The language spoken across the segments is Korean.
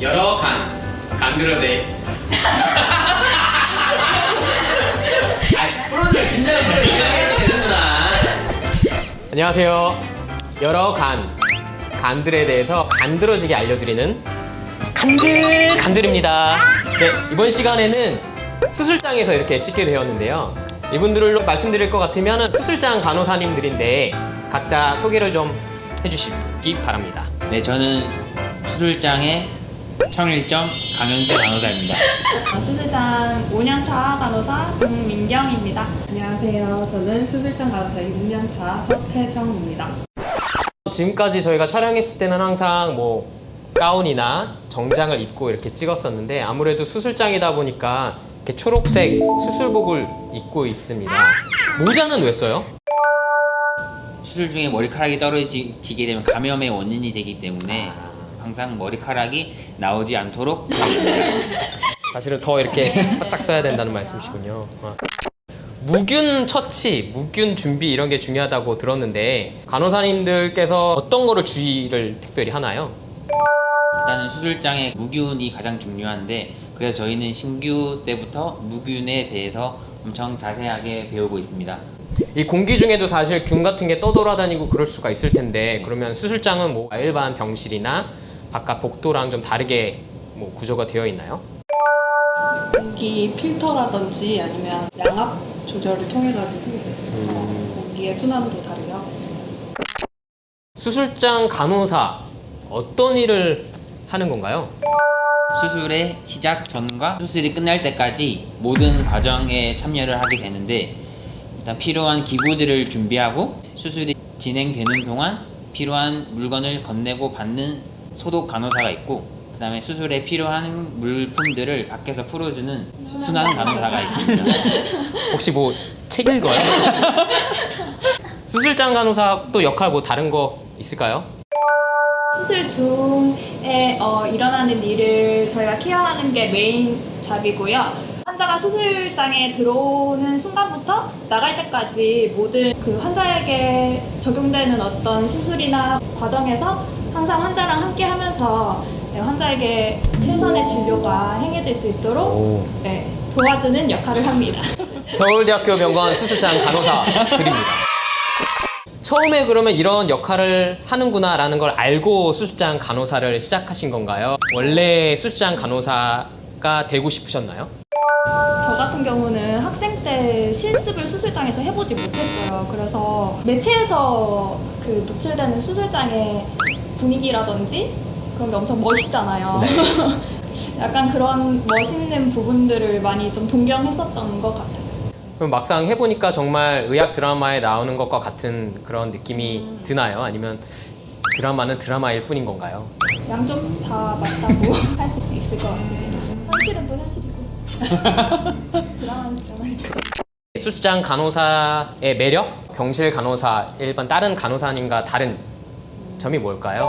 여러 간 간드러데 아 프로들 진짜로 프로들 이해해도 되는구나. 안녕하세요. 여러 간 간들에 대해서 간드러지게 알려드리는 간들 간들입니다. 네 이번 시간에는 수술장에서 이렇게 찍게 되었는데요. 이분들을 말씀드릴 것 같으면 수술장 간호사님들인데 각자 소개를 좀 해주시기 바랍니다. 네, 저는 수술장의 청일점 강현수 간호사입니다. 어, 수술장 5년차 간호사 김민경입니다. 안녕하세요. 저는 수술장 간호사 6년차 서태정입니다. 지금까지 저희가 촬영했을 때는 항상 뭐 가운이나 정장을 입고 이렇게 찍었었는데 아무래도 수술장이다 보니까 이렇게 초록색 수술복을 입고 있습니다. 모자는 왜 써요? 수술 중에 머리카락이 떨어지게 되면 감염의 원인이 되기 때문에 항상 머리카락이 나오지 않도록 사실은 더 이렇게 바짝 써야 된다는 말씀이시군요. 어. 무균 처치, 무균 준비 이런 게 중요하다고 들었는데 간호사님들께서 어떤 거를 주의를 특별히 하나요? 일단은 수술장에 무균이 가장 중요한데 그래서 저희는 신규 때부터 무균에 대해서 엄청 자세하게 배우고 있습니다. 이 공기 중에도 사실 균 같은 게 떠돌아다니고 그럴 수가 있을 텐데 그러면 수술장은 뭐 일반 병실이나 바깥 복도랑 좀 다르게 뭐 구조가 되어 있나요? 공기 필터라든지 아니면 양압 조절을 통해 가지고 공기의 순환도 다르게 하고 있습니다. 수술장 간호사 어떤 일을 하는 건가요? 수술의 시작 전과 수술이 끝날 때까지 모든 과정에 참여를 하게 되는데 일단 필요한 기구들을 준비하고 수술이 진행되는 동안 필요한 물건을 건네고 받는 소독 간호사가 있고 그다음에 수술에 필요한 물품들을 밖에서 풀어주는 순환 간호사가 있습니다. 혹시 뭐 책 읽어요? 수술장 간호사 또 역할 뭐 다른 거 있을까요? 수술 중에 어, 일어나는 일을 저희가 케어하는 게 메인 잡이고요. 환자가 수술장에 들어오는 순간부터 나갈 때까지 모든 그 환자에게 적용되는 어떤 수술이나 과정에서 항상 환자랑 함께 하면서 네, 환자에게 최선의 진료가 행해질 수 있도록 네, 도와주는 역할을 합니다. 서울대학교 병원 수술장 간호사들입니다. 처음에 그러면 이런 역할을 하는구나라는 걸 알고 수술장 간호사를 시작하신 건가요? 원래 수술장 간호사가 되고 싶으셨나요? 저 같은 경우는 학생 때 실습을 수술장에서 해보지 못했어요. 그래서 매체에서 그 노출되는 수술장의 분위기라든지 그런 게 엄청 멋있잖아요. 약간 그런 멋있는 부분들을 많이 좀 동경했었던 것 같아요. 그럼 막상 해보니까 정말 의학 드라마에 나오는 것과 같은 그런 느낌이 드나요? 아니면 드라마는 드라마일 뿐인 건가요? 양쪽 다 맞다고 할 수 있을 것 같습니다. 현실은 또 현실이고 드라마는 드라마니까. 수술장 간호사의 매력? 병실 간호사, 일반 다른 간호사님과 다른 점이 뭘까요?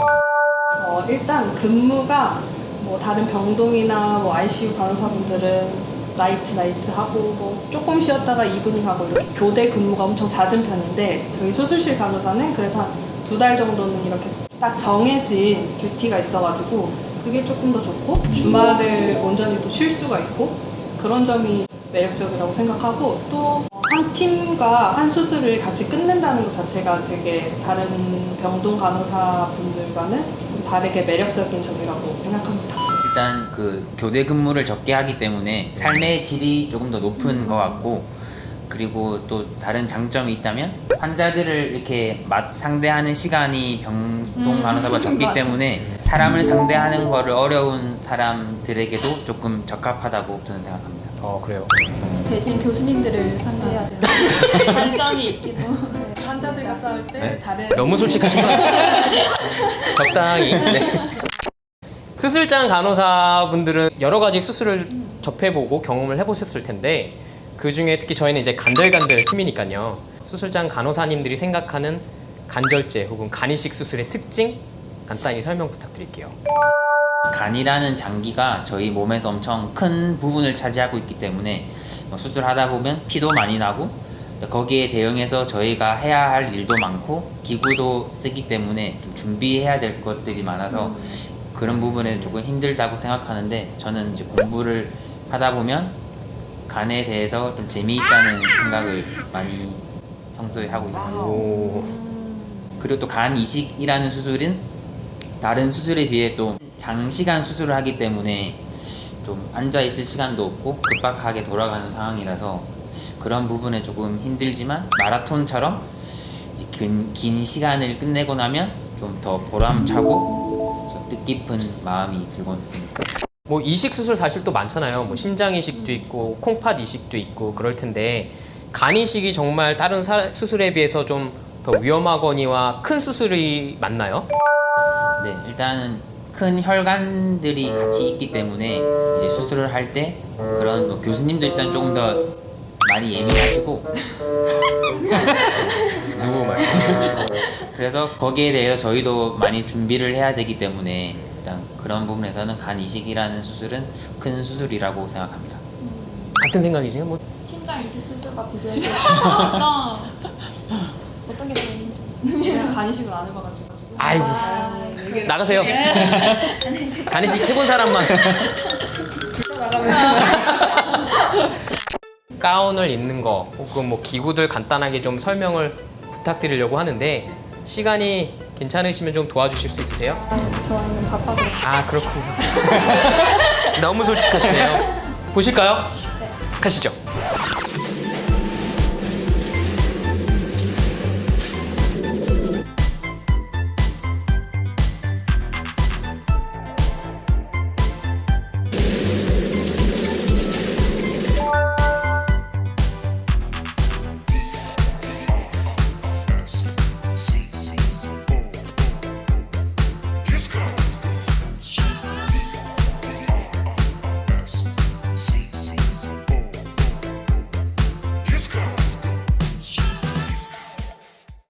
어, 일단 근무가 뭐 다른 병동이나 뭐 ICU 간호사분들은 나이트 나이트 하고 뭐 조금 쉬었다가 이브닝 하고 이렇게 교대 근무가 엄청 잦은 편인데 저희 수술실 간호사는 그래도 한 두 달 정도는 이렇게 딱 정해진 듀티가 있어가지고 그게 조금 더 좋고 주말을 온전히 또 쉴 수가 있고 그런 점이 매력적이라고 생각하고 또 한 팀과 한 수술을 같이 끝낸다는 것 자체가 되게 다른 병동 간호사 분들과는 좀 다르게 매력적인 점이라고 생각합니다. 일단 그 교대 근무를 적게 하기 때문에 삶의 질이 조금 더 높은 것 같고 그리고 또 다른 장점이 있다면 환자들을 이렇게 맛 상대하는 시간이 병동 음, 간호사가 적기 맞아. 때문에 사람을 상대하는 거를 어려운 사람들에게도 조금 적합하다고 저는 생각합니다. 어, 그래요. 대신 교수님들을 상대해야 되는 단점이 있기도 해요. 환자들과 싸울 때 네? 다른 너무 솔직하신 거 아니에요? 적당히. 네. 수술장 간호사분들은 여러 가지 수술을 접해보고 경험을 해보셨을 텐데 그 중에 특히 저희는 이제 간들간들 팀이니까요. 수술장 간호사님들이 생각하는 간절제 혹은 간이식 수술의 특징 간단히 설명 부탁드릴게요. 간이라는 장기가 저희 몸에서 엄청 큰 부분을 차지하고 있기 때문에 뭐 수술하다 보면 피도 많이 나고 거기에 대응해서 저희가 해야 할 일도 많고 기구도 쓰기 때문에 좀 준비해야 될 것들이 많아서 그런 부분에 조금 힘들다고 생각하는데 저는 이제 공부를 하다 보면 간에 대해서 좀 재미있다는 생각을 많이 평소에 하고 있었습니다. 오. 그리고 또 간 이식이라는 수술은 다른 수술에 비해 또 장시간 수술을 하기 때문에 좀 앉아 있을 시간도 없고 급박하게 돌아가는 상황이라서 그런 부분에 조금 힘들지만 마라톤처럼 긴, 긴 시간을 끝내고 나면 좀 더 보람차고 좀 뜻깊은 마음이 들곤 있습니다. 뭐 이식 수술 사실 또 많잖아요. 뭐 심장 이식도 있고 콩팥 이식도 있고 그럴 텐데 간 이식이 정말 다른 사- 수술에 비해서 좀 더 위험하거니와 큰 수술이 맞나요? 네, 일단은 큰 혈관들이 같이 있기 때문에 이제 수술을 할 때 그런 뭐 교수님도 일단 조금 더 많이 예민하시고 누구 말씀하시나요? 그래서 거기에 대해서 저희도 많이 준비를 해야 되기 때문에 일단 그런 부분에서는 간 이식이라는 수술은 큰 수술이라고 생각합니다. 같은 생각이세요? 뭐 심장 이식 수술과 비교해서 어떤 어떤 게 좀. 제가 간이식을 안 해봐가지고. 아이고 아, 나가세요. 간 이식 해본 사람만. 가운을 입는 거 혹은 뭐 기구들 간단하게 좀 설명을 부탁드리려고 하는데 시간이 괜찮으시면 좀 도와주실 수 있으세요? 저는 바빠서. 아 그렇군요. 너무 솔직하시네요. 보실까요? 가시죠.